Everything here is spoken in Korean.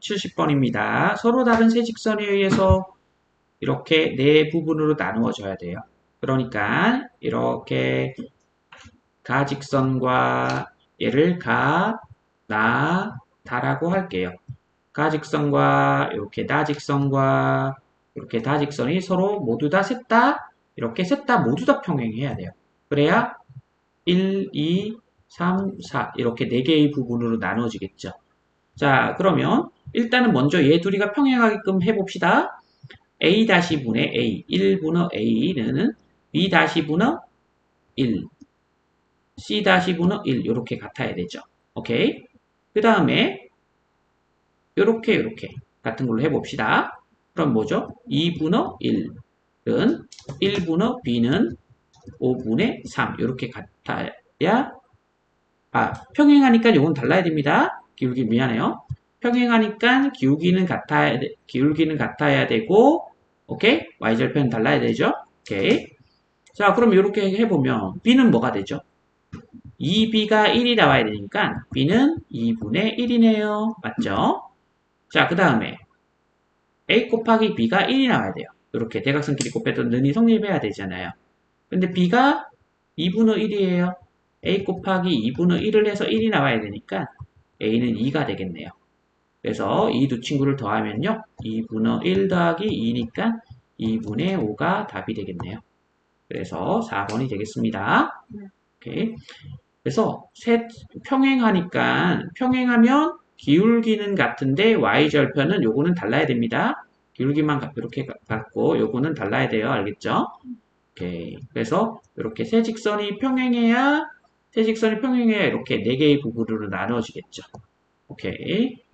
70번입니다. 서로 다른 세 직선에 의해서 이렇게 네 부분으로 나누어져야 돼요. 그러니까 이렇게 가직선과 얘를 가, 나, 다라고 할게요. 가직선과 이렇게 나직선과 이렇게 다직선이 서로 모두 다 셋 다 이렇게 셋 다 모두 다 평행해야 돼요. 그래야 1, 2, 3, 4 이렇게 네 개의 부분으로 나눠지겠죠. 자, 그러면 일단은 먼저 얘 둘이가 평행하게끔 해봅시다. a 다시 분의 a, 1분의 a는 b 다시 분의 1, c 다시 분의 1 이렇게 같아야 되죠. 오케이? 그 다음에 이렇게 이렇게 같은 걸로 해봅시다. 그럼 뭐죠? 2분의 1은 1분의 b는 5분의 3 이렇게 같아야 아 평행하니까 이건 달라야 됩니다. 기울기 미안해요. 평행하니까 기울기는 같아야 돼, 기울기는 같아야 되고 오케이 y절편 달라야 되죠. 오케이 자 그럼 이렇게 해보면 b는 뭐가 되죠? 2b가 1이 나와야 되니까 b는 2분의 1이네요. 맞죠? 자, 그 다음에 a 곱하기 b가 1이 나와야 돼요. 이렇게 대각선끼리 곱해도 는이 성립해야 되잖아요. 근데 b가 2분의 1이에요. a 곱하기 2분의 1을 해서 1이 나와야 되니까 a는 2가 되겠네요. 그래서 이 두 친구를 더하면요. 2분의 1 더하기 2니까 2분의 5가 답이 되겠네요. 그래서 4번이 되겠습니다. 오케이. 그래서 셋 평행하니까 평행하면 기울기는 같은데 y절편은 요거는 달라야 됩니다. 기울기만 이렇게 같고 요거는 달라야 돼요. 알겠죠? 오케이. 그래서 이렇게 세 직선이 평행해야 세 직선이 평행해야 이렇게 네 개의 부분으로 나눠지겠죠. 오케이.